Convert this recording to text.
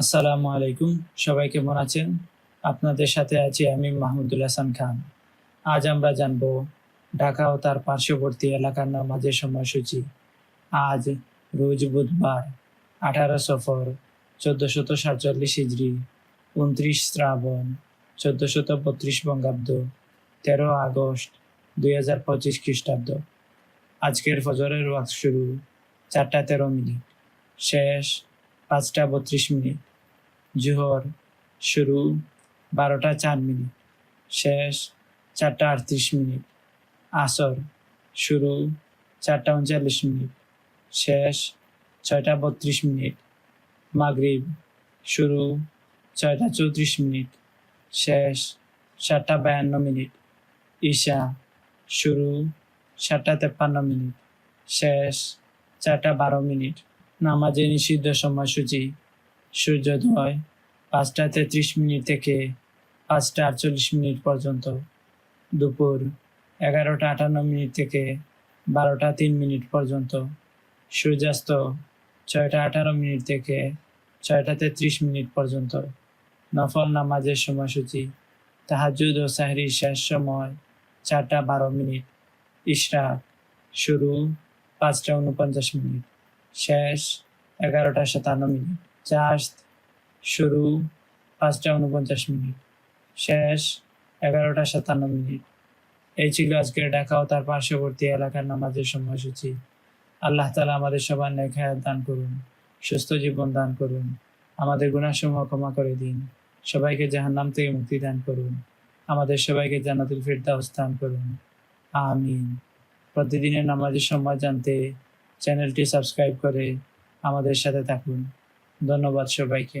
আসসালামু আলাইকুম। সবাই কেমন আছেন? আপনাদের সাথে আছি আমি মাহমুদুল হাসান খান। আজ আমরা জানব ঢাকা ও তার পার্শ্ববর্তী এলাকার নামাজের সময়সূচি। আজ রোজ বুধবার, আঠারো সফর, চোদ্দশত সাতচল্লিশ হিজড়ি উনত্রিশ শ্রাবণ, চোদ্দশত বত্রিশ বঙ্গাব্দ, তেরো আগস্ট দুই হাজার পঁচিশ খ্রিস্টাব্দ। আজকের ফজরের ওয়াক্ত শুরু চারটা তেরো মিনিট, শেষ পাঁচটা বত্রিশ মিনিট। জোহর শুরু বারোটা চার মিনিট, শেষ চারটা আটত্রিশ মিনিট, আসর শুরু চারটা উনচল্লিশ মিনিট, শেষ ছয়টা বত্রিশ মিনিট, মাগরিব শুরু ছয়টা চৌত্রিশ মিনিট, শেষ সাতটা বায়ান্ন মিনিট, ঈশা শুরু সাতটা তেপ্পান্ন মিনিট, শেষ চারটা বারো মিনিট নামাজে নিষিদ্ধ সময়সূচি সূর্যোদয় পাঁচটা তেত্রিশ মিনিট থেকে পাঁচটা আটচল্লিশ মিনিট পর্যন্ত। দুপুর এগারোটা আটান্ন মিনিট থেকে বারোটা তিন মিনিট পর্যন্ত। সূর্যাস্ত ছয়টা আঠারো মিনিট থেকে ছয়টা তেত্রিশ মিনিট পর্যন্ত। নফল নামাজের সময়সূচি তাহাজুদ ও সাহরির শেষ সময় চারটা বারো মিনিট। ইশরাক শুরু পাঁচটা উনপঞ্চাশ মিনিট, শেষ এগারোটা সাতান্ন মিনিট। চার্জ শুরু পাঁচটা উনপঞ্চাশ মিনিট, শেষ এগারোটা সাতান্ন মিনিট। এই ছিল আজকের ঢাকা ও তার পার্শ্ববর্তী এলাকার নামাজের সময়সূচি। আল্লাহ তালা আমাদের সবার নেখায়াত দান করুন, সুস্থ জীবন দান করুন, আমাদের গুণাসমূহ ক্ষমা করে দিন, সবাইকে জাহান্নাম থেকে মুক্তি দান করুন, আমাদের সবাইকে জান্নাতুল ফিরদাউস দান করুন। আমিন। প্রতিদিনের নামাজের সময় জানতে চ্যানেলটি সাবস্ক্রাইব করে আমাদের সাথে থাকুন। ধন্যবাদ সবাইকে।